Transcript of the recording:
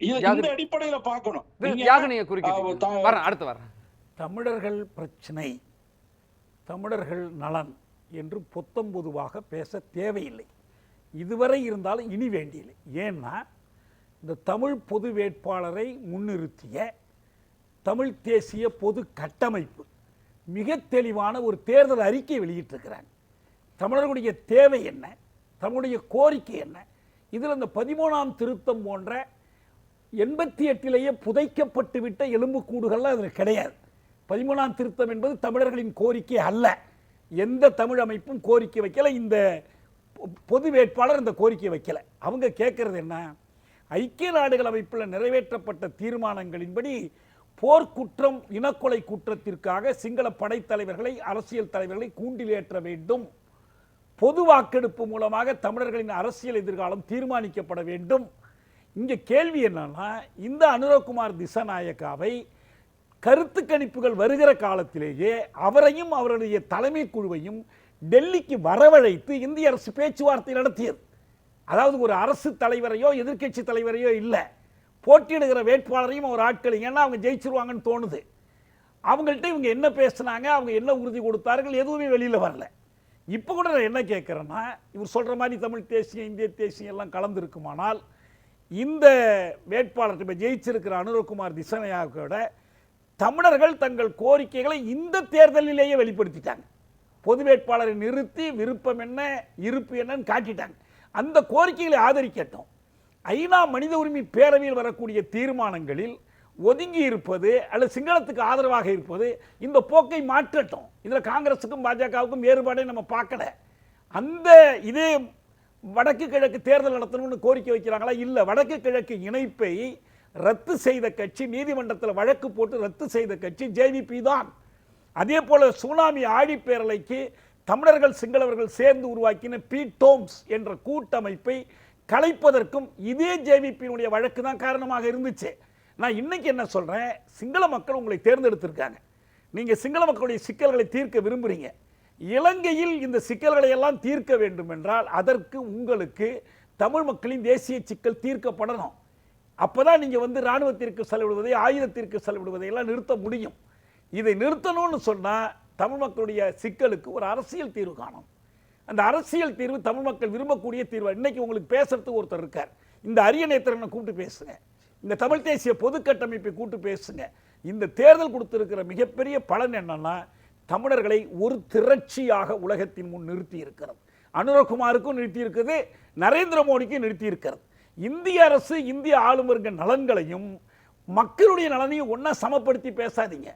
இந்த அடிப்படையில பார்க்கணும். யாகனியை வரேன் அடுத்து வரேன் தமிழர்கள் பிரச்சனை தமிழர்கள் நலன் என்று பொத்தம் பொதுவாக பேச தேவையில்லை. இதுவரை இருந்தாலும் இனி வேண்டியில்லை ஏன்னா இந்த தமிழ் பொது வேட்பாளரை முன்னிறுத்திய தமிழ் தேசிய பொது கட்டமைப்பு மிக தெளிவான ஒரு தேர்தல் அறிக்கை வெளியிட்டிருக்கிறாங்க. தமிழர்களுடைய தேவை என்ன? தமிழுடைய கோரிக்கை என்ன? இதில் இந்த பதிமூணாம் திருத்தம் போன்ற எண்பத்தி எட்டிலேயே புதைக்கப்பட்டு விட்ட எலும்புக்கூடுகள்லாம் அதில் கிடையாது. பதிமூணாம் திருத்தம் என்பது தமிழர்களின் கோரிக்கை அல்ல. எந்த தமிழ் அமைப்பும் கோரிக்கை வைக்கலை. இந்த பொ- பொது வேட்பாளர் இந்த கோரிக்கை வைக்கலை. அவங்க கேட்கறது என்ன? ஐக்கிய நாடுகள் அமைப்பில் நிறைவேற்றப்பட்ட தீர்மானங்களின்படி போர்க்குற்றம் இனக்கொலை குற்றத்திற்காக சிங்கள படைத்தலைவர்களை அரசியல் தலைவர்களை கூண்டிலேற்ற வேண்டும். பொது வாக்கெடுப்பு மூலமாக தமிழர்களின் அரசியல் எதிர்காலம் தீர்மானிக்கப்பட வேண்டும். இங்கே கேள்வி என்னன்னா இந்த அனுரகுமார் திசநாயக்காவை கருத்து கணிப்புகள் வருகிற காலத்திலேயே அவரையும் அவருடைய தலைமை குழுவையும் டெல்லிக்கு வரவழைத்து இந்திய அரசு பேச்சுவார்த்தை நடத்தியது. அதாவது ஒரு அரசு தலைவரையோ எதிர்க்கட்சி தலைவரையோ இல்லை. போட்டியிடுகிற வேட்பாளரையும் அவர் ஆட்கள் ஏன்னா அவங்க ஜெயிச்சிருவாங்கன்னு தோணுது. அவங்கள்ட்ட இவங்க என்ன பேசுனாங்க அவங்க என்ன உறுதி கொடுத்தார்கள் எதுவுமே வெளியில் வரல. இப்போ கூட நான் என்ன கேட்குறேன்னா இவர் சொல்கிற மாதிரி தமிழ் தேசியம் இந்திய தேசியம் எல்லாம் கலந்துருக்குமானால் இந்த வேட்பாளர் இப்போ ஜெயிச்சிருக்கிற அனுரகுமார் திசனையாவோட தமிழர்கள் தங்கள் கோரிக்கைகளை இந்த தேர்தலிலேயே வெளிப்படுத்திட்டாங்க. பொது வேட்பாளரை நிறுத்தி விருப்பம் என்ன இருப்பு என்னன்னு காட்டிட்டாங்க. அந்த கோரிக்கைகளை ஆதரிக்கட்டும். ஐநா மனித உரிமை பேரவையில் வரக்கூடிய தீர்மானங்களில் ஒதுங்கி இருப்பது அல்லது சிங்களத்துக்கு ஆதரவாக இருப்பது இந்த போக்கை மாற்றட்டும். இதில் காங்கிரஸுக்கும் பாஜகவுக்கும் வேறுபாடே நம்ம பார்க்கல. அந்த இதே வடக்கு கிழக்கு தேர்தல் நடத்தணும்னு கோரிக்கை வைக்கிறாங்களா? இல்லை. வடக்கு கிழக்கு இணைப்பை ரத்து செய்த கட்சி நீதிமன்றத்தில் வழக்கு போட்டு ரத்து செய்த கட்சி ஜேவிபி தான். அதே போல சுனாமி ஆழிப்பேரலைக்கு தமிழர்கள் சிங்களவர்கள் சேர்ந்து உருவாக்கின பி. டோம்ஸ் என்ற கூட்டமைப்பை கலைப்பதற்கும் இதே ஜேவிபியினுடைய வழக்கு தான் காரணமாக இருந்துச்சு. நான் இன்னைக்கு என்ன சொல்கிறேன் சிங்கள மக்கள் உங்களை தேர்ந்தெடுத்திருக்காங்க. நீங்கள் சிங்கள மக்களுடைய சிக்கல்களை தீர்க்க விரும்புகிறீங்க இலங்கையில் இந்த சிக்கல்களை எல்லாம் தீர்க்க வேண்டும் என்றால் அதற்கு உங்களுக்கு தமிழ் மக்களின் தேசிய சிக்கல் தீர்க்கப்படணும். அப்பதான் நீங்கள் வந்து ராணுவத்திற்கு செலவிடுவதை ஆயுதத்திற்கு செலவிடுவதை எல்லாம் நிறுத்த முடியும். இதை நிறுத்தணும்னு சொன்னால் தமிழ் மக்களுடைய சிக்கலுக்கு ஒரு அரசியல் தீர்வு காணும். அந்த அரசியல் தீர்வு தமிழ் மக்கள் விரும்பக்கூடிய தீர்வு? இன்னைக்கு உங்களுக்கு பேசுறதுக்கு ஒருத்தர் இருக்கார். இந்த அரிய நேத்திரனை கூப்பிட்டு பேசுங்க. இந்த தமிழ் தேசிய பொது கட்டமைப்பை கூப்பிட்டு பேசுங்க. இந்த தேர்தல் கொடுத்துருக்கிற மிகப்பெரிய பலன் என்னன்னா தமிழர்களை ஒரு திரட்சியாக உலகத்தின் முன் நிறுத்தி இருக்கிறது அனுரகுமாருக்கும் நிறுத்தி இருக்குது நரேந்திர மோடிக்கும் நிறுத்தி இருக்கிறது இந்திய அரசு இந்திய ஆளும் நலன்களையும் மக்களுடைய நலனையும் ஒன்றா சமப்படுத்தி பேசாதீங்க.